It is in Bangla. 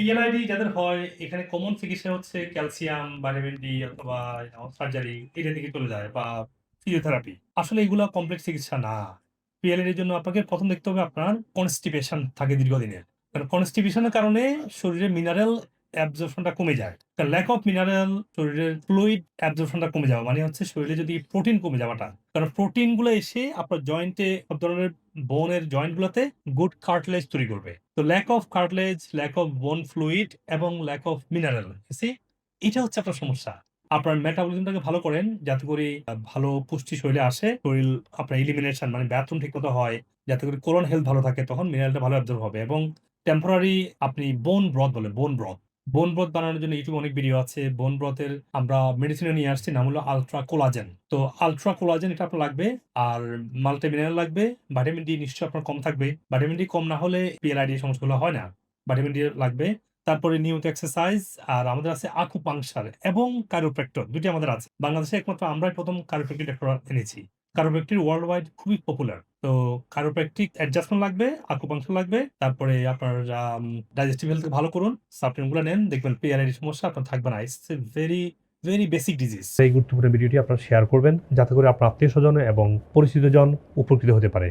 পিএলআইডি যাদের হয়, এখানে কমন চিকিৎসা হচ্ছে ক্যালসিয়াম ভিটামিন ডি অথবা সার্জারি এটা দিকে চলে যায়, বা ফিজিওথেরাপি আসলে এগুলো কমপ্লেক্স চিকিৎসা না। পিএলআইডির জন্য আপনাকে প্রথম দেখতে হবে আপনার কনস্টিপেশন থাকে দীর্ঘদিনের। কারণ কনস্টিপেশনের কারণে শরীরে মিনারেল অ্যাবজর্পশনটা কমে যায়। কারণ ল্যাক অফ মিনারেল শরীরের ফ্লুইড অ্যাবজর্পশনটা কমে যাওয়া মানে হচ্ছে শরীরে যদি প্রোটিন কমে যাওয়াটা, কারণ প্রোটিনগুলো এসে আপনার জয়েন্টে সব ধরনের বোনের জয়েন্টগুলোতে গুড কার্টলেজ তৈরি করবে। তো lack of cartilage lack of bone fluid এবং ল্যাক অফ মিনারেল এটা হচ্ছে আপনার সমস্যা। আপনার মেটাবলিজমটাকে ভালো করেন, যাতে করে ভালো পুষ্টি শরীরে আসে, শরীর আপনার ইলিমিনেশন মানে ব্যাথন ঠিক মতো হয়, যাতে করে কোলন হেলথ ভালো থাকে, তখন মিনারেলটা ভালো অ্যাবজর্ব হবে এবং টেম্পোরারি আপনি বোন ব্রথ বলে বোন ব্রথ বোন ব্রথ বানানোর জন্য ইউটিউবে অনেক ভিডিও আছে। বোন ব্রথের আমরা মেডিসিনে নিয়ে আসছি, নাম হলো আলট্রা কোলাজেন তো আলট্রা কোলাজেন এটা আপনার লাগবে, আর মাল্টিমিনারেল লাগবে ভিটামিন ডি নিশ্চয়ই আপনার কম থাকবে। ভিটামিন ডি কম না হলে পিএলআইডি সমস্যাগুলো হয় না। ভিটামিন ডি লাগবে। তারপরে নিয়মিত এক্সারসাইজ আর আমাদের আছে আকুপাংশার এবং কারোপ্রেক্টর দুটি আমাদের আছে। বাংলাদেশে একমাত্র আমরাই প্রথম কারোপ্রেক্টিক ডক্টর এনেছি। কারোপ্রেক্টিক ওয়ার্ল্ড ওয়াইড খুবই পপুলার তো কারোপ্র্যাক্টিক অ্যাডজাস্টমেন্ট লাগবে আকুপাংশ লাগবে, তারপরে আপনার ডাইজেস্টিভ হেলথ ভালো করুন সাপ্লিমেন্টগুলো নেন, দেখবেন পিআরআইডি সমস্যা, আপনার থাকবে না। It's very very basic disease এই গুরুত্বপূর্ণ ভিডিওটি আপনারা শেয়ার করবেন, যাতে করে আপনার আত্মীয় স্বজন এবং পরিচিতজন উপকৃত হতে পারে।